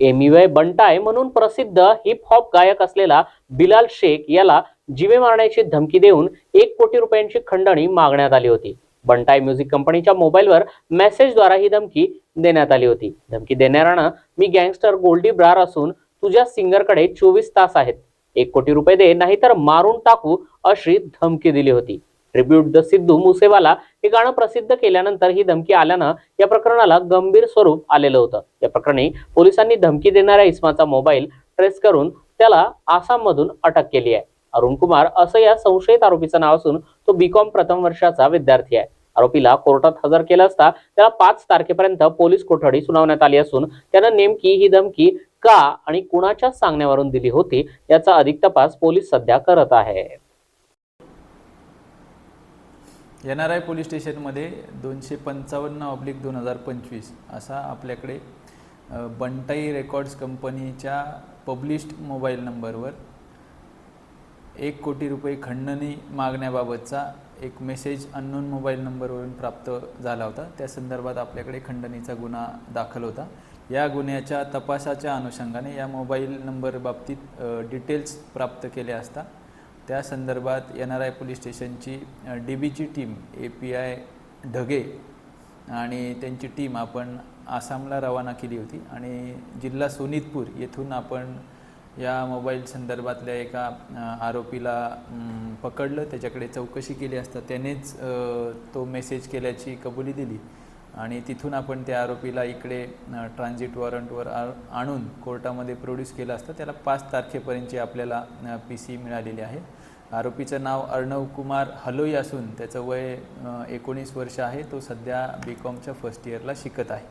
एमिवाय बंटाय म्हणून प्रसिद्ध heap hop गायक असलेला बिलाल शेख याला जीवे मारण्याची धमकी देऊन एक कोटी रुपयांची खंडणी मागण्यात आली होती. बंटाय म्युझिक कंपनीच्या मोबाईलवर मेसेजद्वारा ही धमकी देण्यात आली होती. धमकी देणाऱ्यानं मी गँगस्टर गोल्डी ब्रार असून तुझ्या सिंगरकडे चोवीस तास आहेत. एक कोटी रुपये दे नाहीतर मारून टाकू अशी धमकी दिली होती. ट्रिब्यूट द सिद्धू मुसेवाला हे गाणं प्रसिद्ध केल्यानंतर ही धमकी आल्यानं या प्रकरणाला गंभीर स्वरूप आलेलं होतं. या प्रकरणी पोलिसांनी धमकी देणाऱ्या इस्माचा मोबाईल ट्रेस करून त्याला आसाममधून अटक केली आहे. अरुण कुमार असं या संशयित आरोपीचं नाव असून तो बीकॉम प्रथम वर्षाचा विद्यार्थी आहे. आरोपीला कोर्टात हजर केलं असता त्याला पाच तारखेपर्यंत पोलीस कोठडी सुनावण्यात आली असून त्यानं नेमकी ही धमकी का आणि कुणाच्या सांगण्यावरून दिली होती याचा अधिक तपास पोलीस सध्या करत आहे एन आर आय पोलीस स्टेशनमध्ये दोनशे पंचावन्न ऑब्लिक दोन हजार पंचवीस असा आपल्याकडे बंटाई रेकॉर्ड्स कंपनीच्या पब्लिश्ड मोबाईल नंबरवर एक कोटी रुपये खंडणी मागण्याबाबतचा एक मेसेज अननोन मोबाईल नंबरवरून प्राप्त झाला होता. त्या संदर्भात आपल्याकडे खंडणीचा गुन्हा दाखल होता. या गुन्ह्याच्या तपासाच्या अनुषंगाने या मोबाईल नंबर बाबतीत डिटेल्स प्राप्त केले असता त्या संदर्भात एन आर आय पोलीस स्टेशनची डी बीची team A P I Dhage आणि त्यांची टीम आपण आसामला रवाना केली होती आणि जिल्हा सोनितपूर येथून आपण या मोबाईल संदर्भातल्या एका आरोपीला पकडलं. त्याच्याकडे चौकशी केली असता त्यानेच तो मेसेज केल्याची कबुली दिली. आणि तिथून आपण त्या आरोपीला इकडे ट्रान्झिट वॉरंटवर आ आणून कोर्टामध्ये प्रोड्यूस केलं असतं. त्याला पाच तारखेपर्यंतची आपल्याला पी सी मिळालेली आहे. आरोपीचं नाव अर्णव कुमार हलोई असून त्याचं वय एकोणीस वर्ष आहे. तो सध्या बी कॉमच्या फर्स्ट इयरला शिकत आहे.